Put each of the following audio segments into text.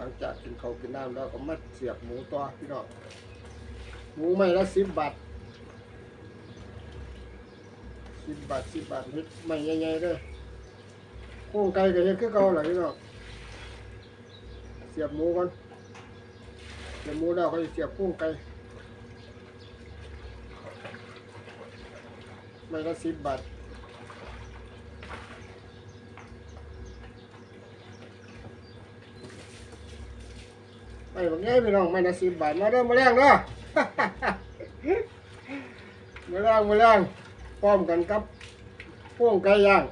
ลังจากกินข้าวกินน้ำแล้วก็มาเสียบหมูต่อพี่น้องหมูไม่ละสิบบาทสิบบาทสิบบาทเฮ็ดไม่ใหญ่ๆเลยโค้งไก่ก็เฮ็ดคือเก่าแหละพี่น้องเสียบหมูก่อนเสียบหมูแล้วก็เสียบโค้งไก่ไม่ละสิบบาท ไปบอกง่ายพี่น้องไม่ละสิบบาทมาเด้อมาแรงเด้อ มาแรงมาแรงพร้อมกันครับพวงไก่ย่าง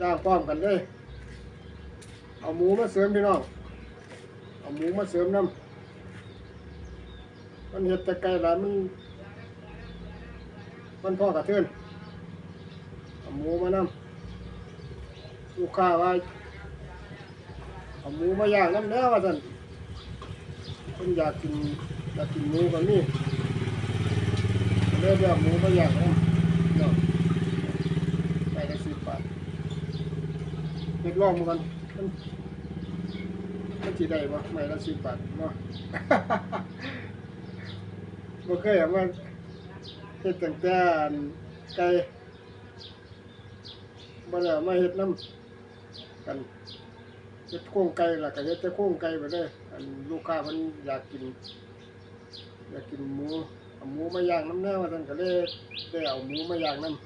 ย่างพร้อมกันเลยเอาหมูมาเสริมพี่น้องเอาหมูมาเสริมน้ำมันเห็ดต่ไก่หลายมันมันพ่อกระเทือนเอาหมูมาน้ำลูกค้าว่า เอาหมูมาย่างน้ำเนื้อว่าท่านคนอยากกินอยากกินหมูกันนี่เลือกเอาหมูมาย่างนะเนาะไปละสิบบาทเล็กลองมันมันมันจีได้ปะไม่ละสิบบาทเนาะบ่เคยเอามาเฮ็ดตั้งแต่ไก่บ่ได้เอามาเฮ็ดน้ำกัน เฮ็ดโค้งไก่ล่ะก็เฮ็ดแต่โค้งไก่ไปเลยอันลูกค้ามันอยากกิน อยากกินหมูเอาหมูมาย่างน้ำเนื้อว่าท่านก็เลยได้เอาหมูมาย่างน้ำ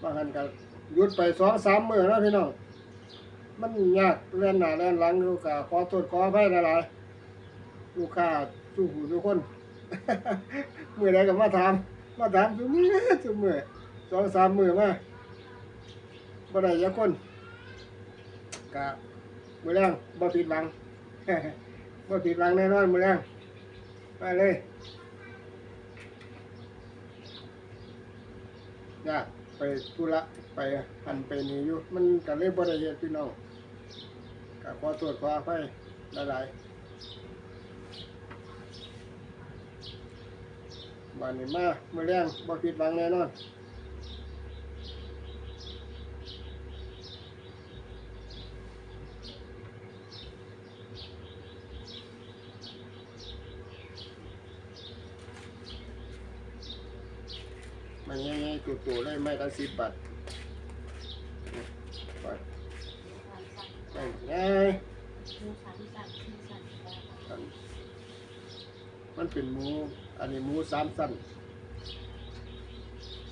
บางท่านก็หยุดไปสองสามมื้อแล้วพี่น้องมันยากเล่นหน้าเล่นหลังลูกค้าขอโทษขออภัยหลายๆลูกค้าสู้หูทุกคนมื้อใดก็มาถามมาถามซุมื้อซุมื้อสองสามมื้อมาบ่ได้จักคน กะมือแรงบ่ผิดหวังบ่ผิดหวังแน่นอนมือแรงไปเลยยากไปธุระไปหันไปนี่อยู่มันก็เลยบ่ได้เฮ็ดพี่น้องก็ขอโทษขออภัยหลายๆบ้านนี้มาเมื่อแรงบ่ผิดหวังแน่นอน มันง่ายๆตัวๆเลยไม่ละสิบบาทไปไปง่ายมันเป็นหมู อันนี้หมูสามสั้น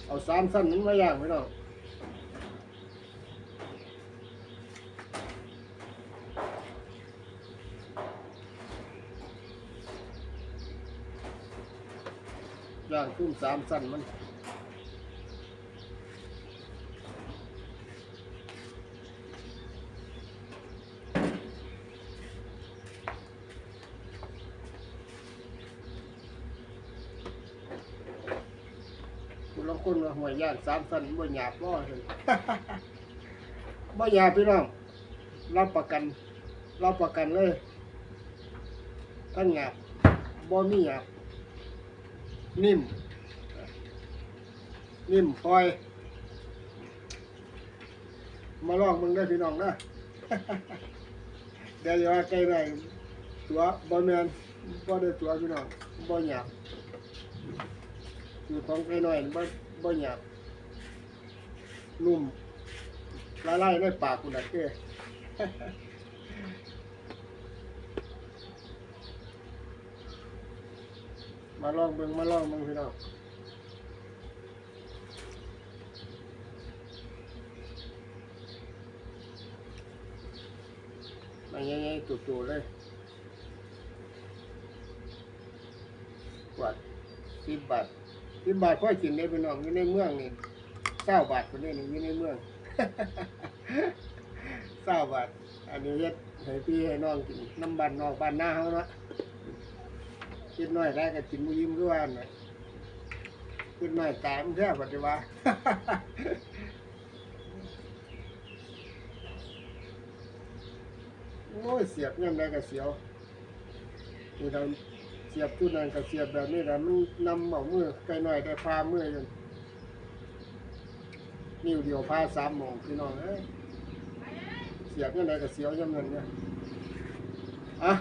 เอาสามสั้นนั้นมาย่างไว้เนาะย่างขึ้นสามสั้นมัน คุณลองคนว่าหวยย่างสามสันบ่หยาบบ่เห็นบ่หยาบพี่น้องรับประกันรับประกันเลยทั้งหยาบบ่มีหยาบนิ่ม นิ่มปล่อย มาลองมึงได้พี่น้องนะ เดี๋ยวอย่าว่าใกลได้ตัวบ่แมนบ่ได้ตัวพี่น้องบ่หยาบอยู่ของไก่น้อยบ่ บ่หยาบนุ่มละลายในปากคุณนะเก้มาลองเบิ่งมาลองเบิ่งพี่น้องมาใหญ่ๆตัวๆเลยกวาดสิบบาท สิบบาทค่อยกินได้พี่น้องอยู่ในเมืองนี่เศร้าบาทคนนี้นี่อยู่ในเมืองเศร้าบาทอันนี้เฮ็ดให้พี่ให้น้องกินน้ำบันนอกบ้านหน้าเฮาเนาะคิดน้อยได้ก็กินมุยิ้มด้วยน่ะคิดน้อยตายมันแท้ปฏิวัติโอ้ยเสียบยังไงก็เสียวนี่เรา เสียบตู้นั้นก็เสียบแบบนี้แหละมันนำเอามือไกลหน่อยได้พามืออยู่นิ้วเดียวพาสามหมองพี่น้องเอ้ยเสียบยังไงก็เสียวยังเงินเนี่ยอะ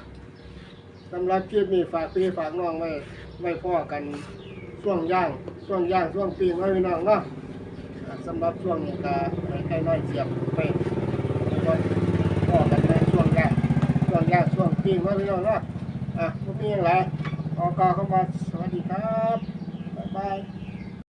สำหรับคลิปนี้ฝากพี่ฝากน้องไว้ไว้พ่อกันช่วงย่างช่วงย่างช่วงปีไว้พี่น้องเนาะสำหรับช่วงนี้ก็ให้ใครน้อยเสียบไปแล้วก็พ่อกันในช่วงย่างช่วงย่างช่วงปีไว้พี่น้องเนาะ อะพวกนี้ยังไรอกเข้ามาสวัสดีครับ บ๊ายบาย